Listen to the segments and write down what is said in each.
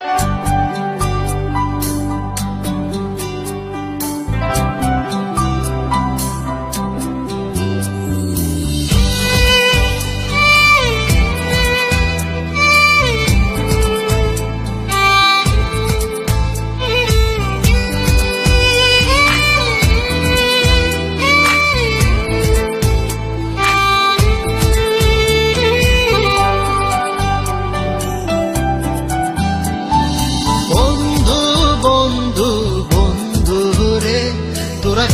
বন্ধু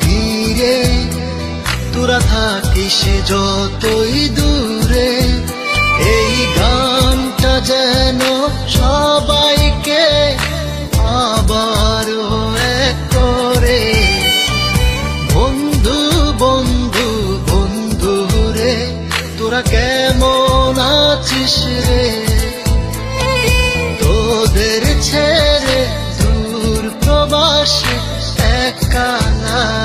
ধীরে তোরা থাকিস যতই দূরে। এই গানটা যেন সবাইকে আবার করে। বন্ধু বন্ধু বন্ধু রে, তোরা কেমন আছিস রে?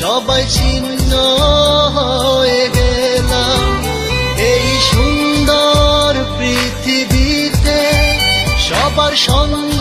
সবাই ছিন্ন হয়ে গেলাম। এই সুন্দর পৃথিবীতে সবার সঙ্গ